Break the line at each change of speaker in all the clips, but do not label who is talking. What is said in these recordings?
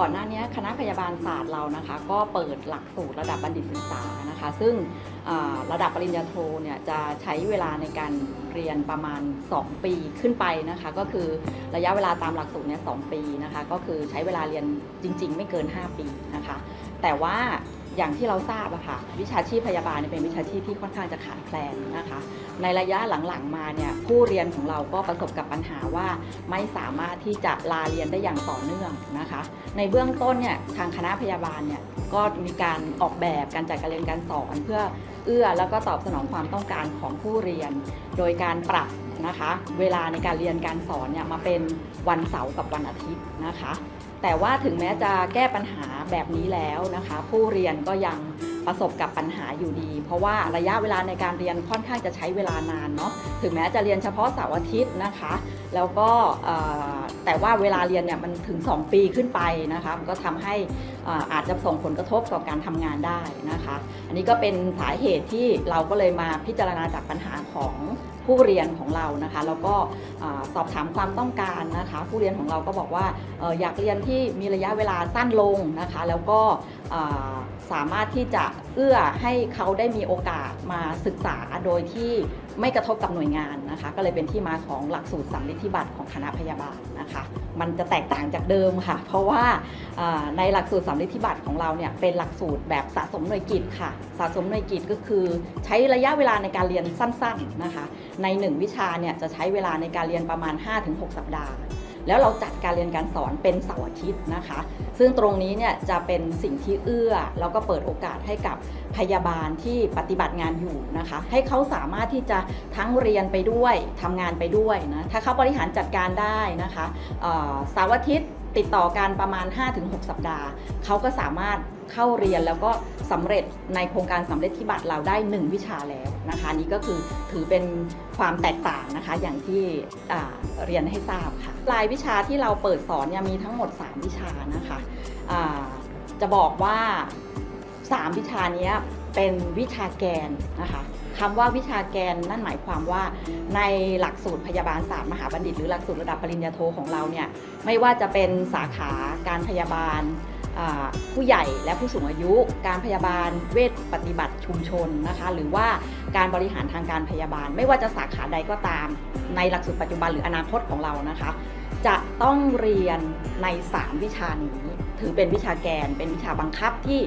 ก่อนหน้านี้คณะพยาบาลศาสตร์เรานะคะก็เปิดหลักสูตรระดับบัณฑิตศึกษานะคะ ซึ่งระดับปริญญาโทเนี่ยจะใช้เวลาในการเรียนประมาณ 2 ปีขึ้นไปนะคะ ก็คือระยะเวลาตามหลักสูตรเนี่ยสปีนะคะ ก็คือใช้เวลาเรียนจริง ๆ ไม่เกิน 5 ปีนะคะ แต่ว่าอย่างที่เราทราบอะค่ะวิชาชีพพยาบาลเนี่ยเป็นวิชาชีพที่ค่อนข้างจะขาดแคลนนะคะ ในระยะหลังๆมาเนี่ยผู้เรียนของเราก็ประสบกับปัญหาว่าไม่สามารถที่จะลาเรียนได้อย่างต่อเนื่องนะคะ ในเบื้องต้นเนี่ยทางคณะพยาบาลเนี่ยก็มีการออกแบบการจัดการเรียนการสอนเพื่อเอื้อแล้วก็ตอบสนองความต้องการของผู้เรียน โดยการปรับนะคะเวลาในการเรียนการสอนเนี่ยมาเป็นวันเสาร์กับวันอาทิตย์นะคะ แต่ว่าถึงแม้จะแก้ปัญหาแบบนี้แล้วนะคะ ผู้เรียนก็ยังประสบกับปัญหาอยู่ดี เพราะว่าระยะเวลาในการเรียนค่อนข้างจะใช้เวลานานเนาะถึงแม้จะเรียนเฉพาะเสาร์อาทิตย์นะคะ แล้วก็แต่ว่าเวลาเรียนเนี่ยมันถึง 2 ปีขึ้นไปนะคะก็ทำให้ อาจจะส่งผลกระทบต่อการทำงานได้นะคะ อันนี้ก็เป็นสาเหตุที่เราก็เลยมาพิจารณาจากปัญหาของผู้เรียนของเรานะคะแล้วก็สอบถามความต้องการนะคะ ผู้เรียนของเราก็บอกว่าอยากเรียนที่มีระยะเวลาสั้นลงนะคะ แล้วก็สามารถที่จะเอื้อให้เขาได้มีโอกาสมาศึกษาโดยที่ ไม่กระทบกับหน่วยงานนะคะ ก็เลยเป็นที่มาของหลักสูตรสำลิดที่บัตรของคณะพยาบาลนะคะ มันจะแตกต่างจากเดิมค่ะ เพราะว่าในหลักสูตรสำลิดที่บัตรของเราเนี่ยเป็นหลักสูตรแบบสะสมหน่วยกิตค่ะ สะสมหน่วยกิตก็คือ ใช้ระยะเวลาในการเรียนสั้น ๆนะคะ ใน 1 วิชาเนี่ยจะใช้เวลาในการเรียนประมาณ 5-6 สัปดาห์ แล้วเราจัดการเรียนการสอนเป็นเสาร์อาทิตย์นะคะ ซึ่งตรงนี้เนี่ยจะเป็นสิ่งที่เอื้อ แล้วก็เปิดโอกาสให้กับพยาบาลที่ปฏิบัติงานอยู่นะคะ ให้เขาสามารถที่จะทั้งเรียนไปด้วยทำงานไปด้วยนะ ถ้าเขาบริหารจัดการได้นะคะเสาร์อาทิตย์ ติดต่อกันประมาณ 5-6 สัปดาห์ เขาก็สามารถเข้าเรียนแล้วก็สำเร็จในโครงการสำเร็จที่บัตรเราได้ 1 วิชาแล้วนะคะนี่ก็คือถือเป็นความแตกต่างนะคะอย่างที่เรียนให้ทราบค่ะรายวิชาที่เราเปิดสอนเนี่ยมีทั้งหมด 3 วิชานะคะจะบอกว่า 3 วิชานี้เป็นวิชาแกนนะคะ คำว่าวิชาแกนนั่นหมายความว่า ในหลักสูตรพยาบาลศาสตร์มหาบัณฑิต หรือหลักสูตรระดับปริญญาโทของเราเนี่ยไม่ว่าจะเป็นสาขาการพยาบาลผู้ใหญ่และผู้สูงอายุ การพยาบาลเวชปฏิบัติชุมชนนะคะ หรือว่าการบริหารทางการพยาบาล ไม่ว่าจะสาขาใดก็ตาม ในหลักสูตรปัจจุบันหรืออนาคตของเรานะคะ จะต้องเรียนใน 3 วิชานี้ ถือเป็นวิชาแกน เป็นวิชาบังคับที่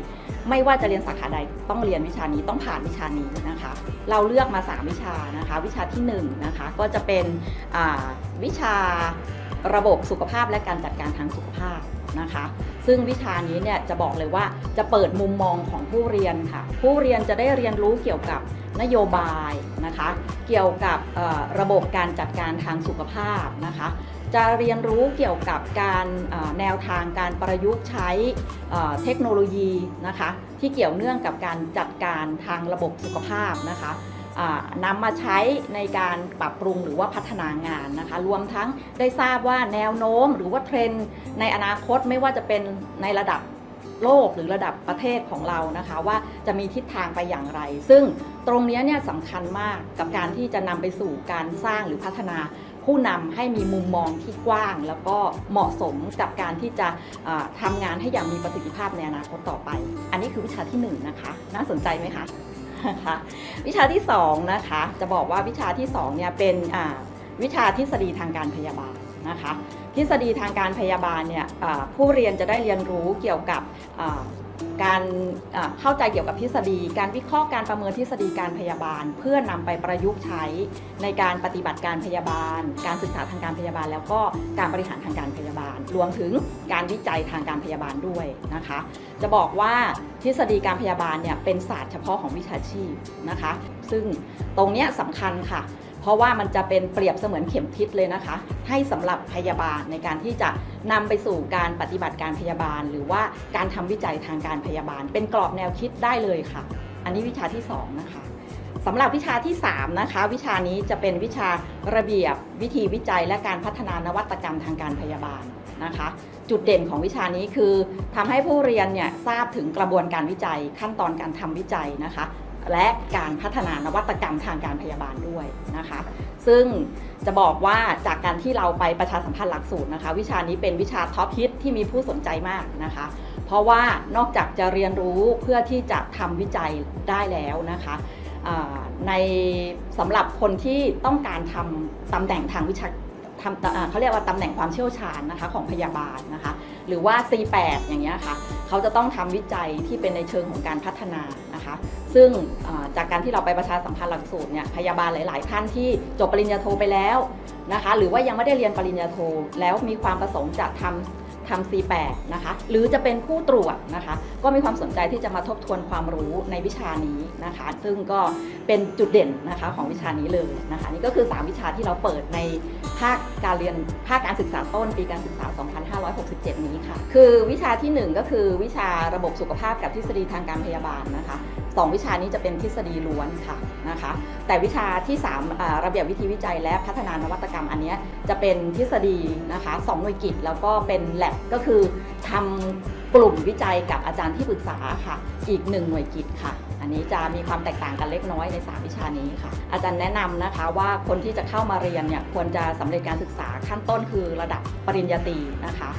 ไม่ว่าจะเรียนสาขาใดต้องเรียนวิชานี้ต้องผ่านวิชานี้นะคะ เราเลือกมา 3 วิชานะคะ วิชาที่1นนะคะก็จะเป็นวิชาระบบสุขภาพและการจัดการทางสุขภาพนะคะ ซึ่งวิชานี้เนี่ยจะบอกเลยว่าจะเปิดมุมมองของผู้เรียนค่ะ ผู้เรียนจะได้เรียนรู้เกี่ยวกับนโยบายนะคะ เกี่ยวกับระบบการจัดการทางสุขภาพนะคะ จะเรียนรู้เกี่ยวกับการแนวทางการประยุกต์ใช้เทคโนโลยีนะคะที่เกี่ยวเนื่องกับการจัดการทางระบบสุขภาพนะคะนำมาใช้ในการปรับปรุงหรือว่าพัฒนางานนะคะรวมทั้งได้ทราบว่าแนวโน้มหรือว่าเทรนด์ในอนาคตไม่ว่าจะเป็นในระดับ โลกหรือระดับประเทศของเรานะคะว่าจะมีทิศทางไปอย่างไร ซึ่งตรงนี้เนี่ยสำคัญมากกับการที่จะนำไปสู่การสร้างหรือพัฒนาผู้นำให้มีมุมมองที่กว้าง แล้วก็เหมาะสมกับการที่จะทำางานให้อย่างมีประสิทธิภาพในอนาคตต่อไป อันนี้คือวิชาที่1นงนะคะน่าสนใจไหมคะคะวิชาที่2นะคะจะบอกว่าวิชาที่2เนี่ยเป็นวิชาทฤษฎีทางการพยาบาล นะคะทฤษฎีทางการพยาบาลเนี่ยผู้เรียนจะได้เรียนรู้เกี่ยวกับการเข้าใจเกี่ยวกับทฤษฎี การวิเคราะห์การประเมินทฤษฎีการพยาบาล เพื่อนำไปประยุกต์ใช้ในการปฏิบัติการพยาบาล การศึกษาทางการพยาบาล แล้วก็การบริหารทางการพยาบาล รวมถึงการวิจัยทางการพยาบาลด้วยนะคะ จะบอกว่าทฤษฎีการพยาบาลเนี่ยเป็นศาสตร์เฉพาะของวิชาชีพนะคะ ซึ่งตรงนี้สำคัญค่ะ เพราะว่ามันจะเป็นเปรียบเสมือนเข็มทิศเลยนะคะ ให้สำหรับพยาบาลในการที่จะนำไปสู่การปฏิบัติการพยาบาล หรือว่าการทำวิจัยทางการพยาบาล เป็นกรอบแนวคิดได้เลยค่ะ อันนี้วิชาที่ 2 นะคะสำหรับวิชาที่ 3 นะคะ วิชานี้จะเป็นวิชาระเบียบวิธีวิจัย และการพัฒนานวัตกรรมทางการพยาบาลนะคะ จุดเด่นของวิชานี้คือทำให้ผู้เรียนเนี่ยทราบถึงกระบวนการวิจัย ขั้นตอนการทำวิจัยนะคะ และการพัฒนานวัตกรรมทางการพยาบาลด้วยนะคะ ซึ่งจะบอกว่าจากการที่เราไปประชาสัมพันธ์หลักสูตรนะคะ วิชานี้เป็นวิชาท็อปฮิตที่มีผู้สนใจมากนะคะ เพราะว่านอกจากจะเรียนรู้เพื่อที่จะทำวิจัยได้แล้วนะคะในสำหรับคนที่ต้องการทำตำแหน่งทางวิชา ทำเขาเรียกว่าตำแหน่งความเชี่ยวชาญนะคะของพยาบาลนะคะ หรือว่า C8 อย่างเงี้ยค่ะเขาจะต้องทำวิจัยที่เป็นในเชิงของการพัฒนานะคะ ซึ่งจากการที่เราไปประชาสัมพันธ์หลักสูตรเนี่ยพยาบาลหลาย ๆ ท่านที่จบปริญญาโทไปแล้วนะคะ หรือว่ายังไม่ได้เรียนปริญญาโทแล้วมีความประสงค์จะทำ ทำ C8 นะคะ หรือจะเป็นผู้ตรวจนะคะ ก็มีความสนใจที่จะมาทบทวนความรู้ในวิชานี้นะคะ ซึ่งก็เป็นจุดเด่นนะคะของวิชานี้เลยนะคะ นี่ก็คือ 3 วิชาที่เราเปิดในภาคการเรียนภาคการศึกษาต้นปีการศึกษา 2567 นี้ค่ะ คือวิชาทีหนึ่1 ก็คือวิชาระบบสุขภาพกับทฤษฎีทางการพยาบาลนะคะสองวิชานี้จะเป็นทฤษฎีล้วนค่ะนะคะ แต่วิชาที่3ระเบียบวิธีวิจัยและพัฒนานวัตกรรมอันนี้จะเป็นทฤษฎีนะคะสองหน่วยกิจแล้วก็เป็นแลบก็คือทำกลุ่มวิจัยกับอาจารย์ที่ปรึกษาค่ะ อีกหนึ่งหน่วยกิจค่ะ อันนี้จะมีความแตกต่างกันเล็กน้อยใน 3 วิชานี้ค่ะ อาจารย์แนะนำนะคะว่าคนที่จะเข้ามาเรียนเนี่ยควรจะสำเร็จการศึกษาขั้นต้นคือระดับปริญญาตรีนะคะ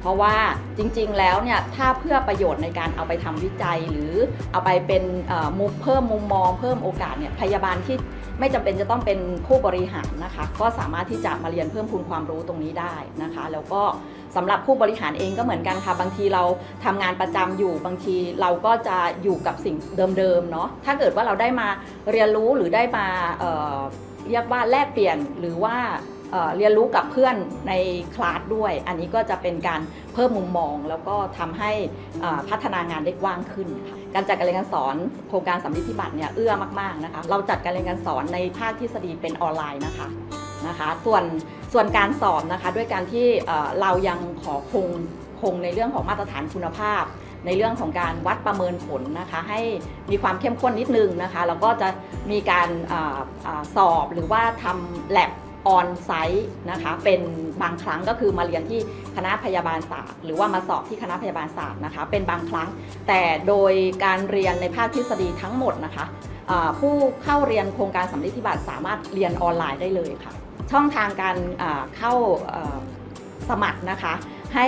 เพราะว่าจริงๆ แล้วเนี่ยถ้าเพื่อประโยชน์ในการเอาไปทำวิจัย หรือเอาไปเป็นมุมเพิ่มมุมมอง เพิ่มโอกาสเนี่ยพยาบาลที่ไม่จำเป็นจะต้องเป็นผู้บริหารนะคะ ก็สามารถที่จะมาเรียนเพิ่มพูนความรู้ตรงนี้ได้นะคะ แล้วก็ สำหรับผู้บริหารเองก็เหมือนกันค่ะบางทีเราทำงานประจำอยู่บางทีเราก็จะอยู่กับสิ่งเดิมๆเนาะถ้าเกิดว่าเราได้มาเรียนรู้หรือได้มาเเรียกว่าแลกเปลี่ยนหรือว่าเเรียนรู้กับเพื่อนในคลาสด้วย อันนี้ก็จะเป็นการเพิ่มมุมมอง แล้วก็ทำให้พัฒนางานได้กว้างขึ้นค่ะการจัดการเรียนการสอนโครงการสำลิดที่บัตรเนี่ยเอื้อมากๆนะคะเราจัดการเรียนการสอนในภาคทฤษฎีเป็นออนไลน์นะคะนะคะ ส่วน ส่วนการสอนนะคะด้วยการที่เรายังขอคงคงในเรื่องของมาตรฐานคุณภาพ ในเรื่องของการวัดประเมินผลนะคะ ให้มีความเข้มข้นนิดนึงนะคะแล้วก็จะมีการออสอบหรือว่าทำแลบออนไซต์นะคะเป็นบางครั้งก็คือมาเรียนที่คณะพยาบาลศาสตร์ หรือว่ามาสอบที่คณะพยาบาลศาสตร์นะคะเป็นบางครั้ง แต่โดยการเรียนในภาคทฤษฎีทั้งหมดนะคะผู้เข้าเรียนโครงการสำลิดที่บัตรสามารถเรียนออนไลน์ได้เลยค่ะ ช่องทางการเข้าสมัครนะคะ ให้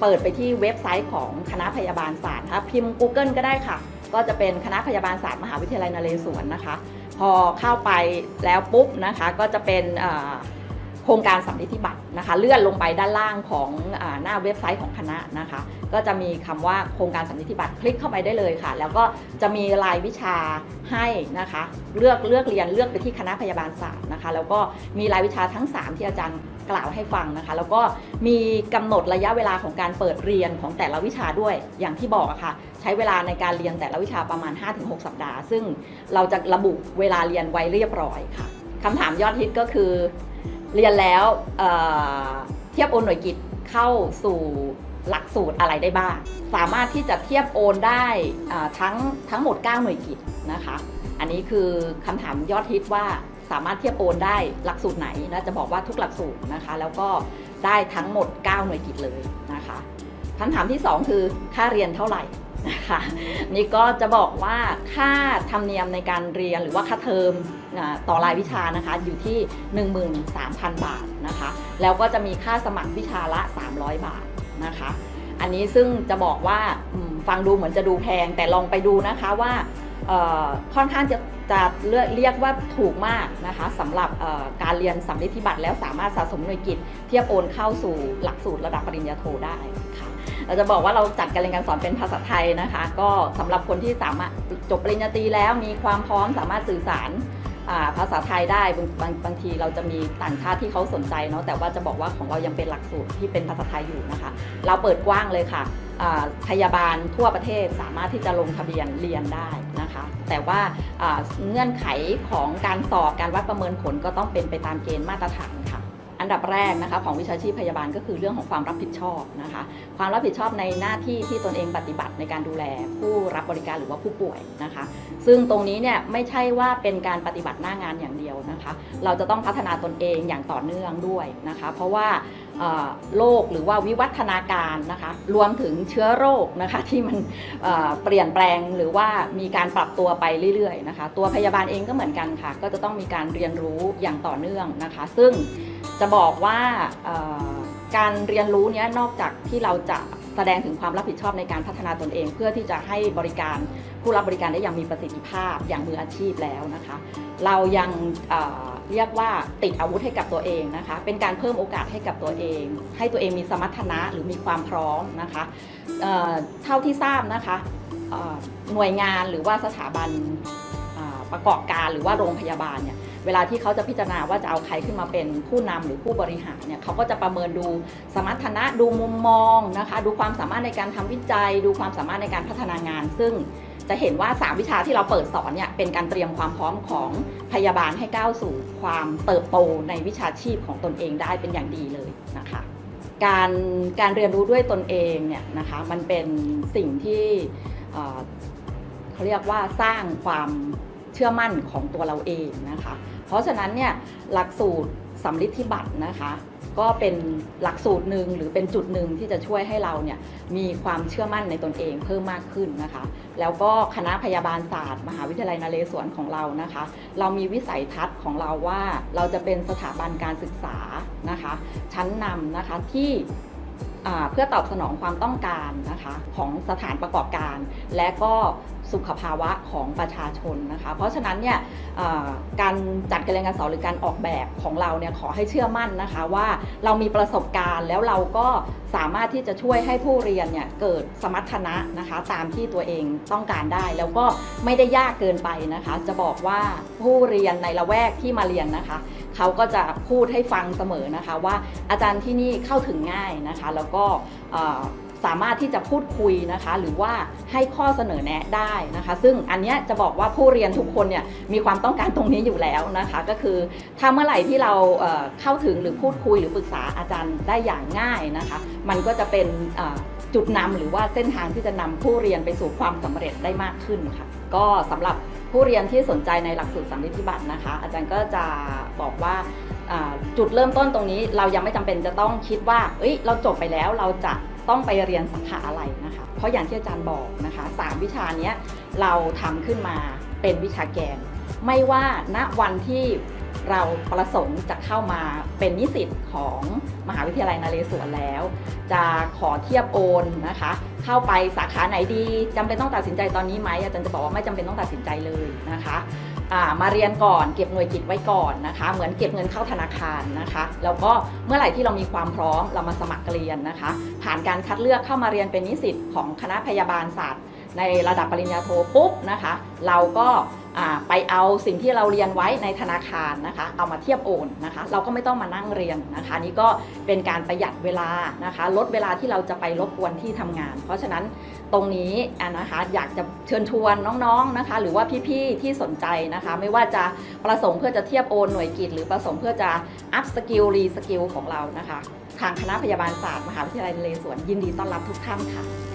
เปิดไปที่เว็บไซต์ของคณะพยาบาลศาสตร์นะคะพิมพ์ Google ก็ได้ค่ะ ก็จะเป็นคณะพยาบาลศาสตร์มหาวิทยาลัยนเรศวรนะคะ พอเข้าไปแล้วปุ๊บนะคะ ก็จะเป็นโครงการสำลิดที่บัตรนะคะ เลื่อนลงไปด้านล่างของอหน้าเว็บไซต์ของคณะนะคะ ก็จะมีคำว่าโครงการสำลิดที่บัตรคลิกเข้าไปได้เลยค่ะ แล้วก็จะมีรายวิชาให้นะคะ เลือกเลือกเรียนเลือกไปที่คณะพยาบาลศาสตร์นะคะ แล้วก็มีรายวิชาทั้ง 3 ที่อาจารย์กล่าวให้ฟังนะคะ แล้วก็มีกำหนดระยะเวลาของการเปิดเรียนของแต่ละวิชาด้วยอย่างที่บอกอะค่ะ ใช้เวลาในการเรียนแต่ละวิชาประมาณ 5-6 สัปดาห์ ซึ่งเราจะระบุเวลาเรียนไว้เรียบร้อยค่ะคำถามยอดฮิตก็คือ เรียนแล้วเเทียบโอนหน่วยกิจเข้าสู่ หลักสูตรอะไรได้บ้าง สามารถที่จะเทียบโอนได้ทั้งทั้งหมด 9 หน่วยกิจนะคะ อันนี้คือคำถามยอดฮิตว่าสามารถเทียบโอนได้หลักสูตรไหนนะจะบอกว่าทุกหลักสูตรนะคะ แล้วก็ได้ทั้งหมด 9 หน่วยกิจเลยนะคะคำถามที่ 2 คือค่าเรียนเท่าไหร่นะคะนี่ก็จะบอกว่าค่าธรรมเนียมในการเรียนหรือว่าค่าเทอมต่อรายวิชานะคะอยู่ที่ 13,000 บาทนะคะ แล้วก็จะมีค่าสมัครวิชาละ 300 บาท นะคะ อันนี้ซึ่งจะบอกว่าฟังดูเหมือนจะดูแพงแต่ลองไปดูนะคะว่าค่อนข้างจะจะเรียกว่าถูกมากนะคะสำหรับการเรียนสำลิดที่บัตรแล้วสามารถสะสมหน่วยกิจ เทียบโอนเข้าสู่หลักสูตรระดับปริญญาโทได้ค่ะเราจะบอกว่าเราจัดการเรียนการสอนเป็นภาษาไทยนะคะ ก็สำหรับคนที่สามารถจบปริญญาตรีแล้วมีความพร้อมสามารถสื่อสาร ภาษาไทยได้บางบางบางทีเราจะมีต่างชาติที่เขาสนใจเนาะแต่ว่าจะบอกว่าของเรายังเป็นหลักสูตรที่เป็นภาษาไทยอยู่นะคะ เราเปิดกว้างเลยค่ะอ่าพยาบาลทั่วประเทศสามารถที่จะลงทะเบียนเรียนได้นะคะ แต่ว่าเงื่อนไขของการสอบการวัดประเมินผลก็ต้องเป็นไปตามเกณฑ์มาตรฐาน อันดับแรกนะคะของวิชาชีพพยาบาลก็คือเรื่องของความรับผิดชอบนะคะ ความรับผิดชอบในหน้าที่ที่ตนเองปฏิบัติในการดูแลผู้รับบริการหรือว่าผู้ป่วยนะคะ ซึ่งตรงนี้เนี่ยไม่ใช่ว่าเป็นการปฏิบัติหน้างานอย่างเดียวนะคะ เราจะต้องพัฒนาตนเองอย่างต่อเนื่องด้วยนะคะ เพราะว่าโรคหรือว่าวิวัฒนาการนะคะ รวมถึงเชื้อโรคนะคะที่มันเอ่อเปลี่ยนแปลงหรือว่ามีการปรับตัวไปเรื่อยๆนะคะ ตัวพยาบาลเองก็เหมือนกันค่ะ ก็จะต้องมีการเรียนรู้อย่างต่อเนื่องนะคะ ซึ่ง จะบอกว่าการเรียนรู้นี้นอกจากที่เราจะแสดงถึงความรับผิดชอบในการพัฒนาตนเอง เพื่อที่จะให้บริการผู้รับบริการได้อย่างมีประสิทธิภาพอย่างมืออาชีพแล้วนะคะ เรายังเเรียกว่าติดอาวุธให้กับตัวเองนะคะ เป็นการเพิ่มโอกาสให้กับตัวเอง ให้ตัวเองมีสมรรถนะหรือมีความพร้อมนะคะเท่าที่ทราบนะคะหน่วยงานหรือว่าสถาบันประกอบการหรือว่าโรงพยาบาลเนี่ย เวลาที่เขาจะพิจารณาว่าจะเอาใครขึ้นมาเป็นผู้นำหรือผู้บริหารเนี่ยเขาก็จะประเมินดูสมรรถนะดูมุมมองนะคะดูความสามารถในการทำวิจัย ดูความสามารถในการพัฒนางาน ซึ่งจะเห็นว่า 3 วิชาที่เราเปิดสอนเนี่ยเป็นการเตรียมความพร้อมของพยาบาลให้ก้าวสู่ความเติบโตในวิชาชีพของตนเองได้เป็นอย่างดีเลยนะคะการการเรียนรู้ด้วยตนเองเนี่ยนะคะมันเป็นสิ่งที่เขาเรียกว่าสร้างความ เชื่อมั่นของตัวเราเองนะคะ เพราะฉะนั้นเนี่ยหลักสูตรสำลิดที่บัตรนะคะ ก็เป็นหลักสูตรหนึ่งหรือเป็นจุดหนึ่งที่จะช่วยให้เราเนี่ยมีความเชื่อมั่นในตนเองเพิ่มมากขึ้นนะคะ แล้วก็คณะพยาบาลศาสตร์ มหาวิทยาลัยนเรศวรของเรานะคะ เรามีวิสัยทัศน์ของเราว่าเราจะเป็นสถาบันการศึกษานะคะ ชั้นนำนะคะที่เพื่อตอบสนองความต้องการนะคะของสถานประกอบการ และก็ สุขภาวะของประชาชนนะคะ เพราะฉะนั้นเนี่ยการจัดการเรียนการสอนหรือการออกแบบของเราเนี่ยขอให้เชื่อมั่นนะคะว่าเรามีประสบการณ์แล้วเราก็สามารถที่จะช่วยให้ผู้เรียนเนี่ยเกิดสมรรถนะนะคะตามที่ตัวเองต้องการได้ แล้วก็ไม่ได้ยากเกินไปนะคะ จะบอกว่าผู้เรียนในละแวกที่มาเรียนนะคะเขาก็จะพูดให้ฟังเสมอนะคะว่าอาจารย์ที่นี่เข้าถึงง่ายนะคะ แล้วก็ สามารถที่จะพูดคุยนะคะ หรือว่าให้ข้อเสนอแนะได้นะคะ ซึ่งอันนี้จะบอกว่าผู้เรียนทุกคนเนี่ยมีความต้องการตรงนี้อยู่แล้วนะคะ ก็คือถ้าเมื่อไหร่ที่เราเข้าถึงหรือพูดคุยหรือปรึกษาอาจารย์ได้อย่างง่ายนะคะ มันก็จะเป็นจุดนำหรือว่าเส้นทางที่จะนำผู้เรียนไปสู่ความสำเร็จได้มากขึ้นค่ะก็สำหรับผู้เรียนที่สนใจในหลักสูตรสัมฤทธิบัตรนะคะ อาจารย์ก็จะบอกว่าอ่าจุดเริ่มต้นตรงนี้เรายังไม่จำเป็นจะต้องคิดว่าเอ้ยเราจบไปแล้วเราจะ ต้องไปเรียนสาขาอะไรนะคะ เพราะอย่างที่อาจารย์บอกนะคะสามวิชานี้เราทำขึ้นมาเป็นวิชาแกน ไม่ว่าณวันที่เราประสงค์จะเข้ามาเป็นนิสิตของมหาวิทยาลัยนเรศวรแล้ว จะขอเทียบโอนนะคะ เข้าไปสาขาไหนดีจำเป็นต้องตัดสินใจตอนนี้ไหมอาจารย์จะบอกว่าไม่จำเป็นต้องตัดสินใจเลยนะคะ มาเรียนก่อนเก็บหน่วยกิจไว้ก่อนนะคะ เหมือนเก็บเงินเข้าธนาคารนะคะแล้วก็เมื่อไหร่ที่เรามีความพร้อมเรามาสมัครเรียนนะคะ ผ่านการคัดเลือกเข้ามาเรียนเป็นนิสิตของคณะพยาบาลศาสตร์ ในระดับปริญญาโทปุ๊บนะคะ เราก็ ไปเอาสิ่งที่เราเรียนไว้ในธนาคารนะคะ เอามาเทียบโอนนะคะ เราก็ไม่ต้องมานั่งเรียนนะคะ นี่ก็เป็นการประหยัดเวลานะคะ ลดเวลาที่เราจะไปรบกวนที่ทำงาน เพราะฉะนั้นตรงนี้นะคะอยากจะเชิญชวนน้องๆนะคะ หรือว่าพี่ๆที่สนใจนะคะ ไม่ว่าจะประสงค์เพื่อจะเทียบโอนหน่วยกิจ หรือประสงค์เพื่อจะอัพสกิลรีสกิลของเรานะคะ ทางคณะพยาบาลศาสตร์มหาวิทยาลัยนเรศวรยินดีต้อนรับทุกท่านค่ะ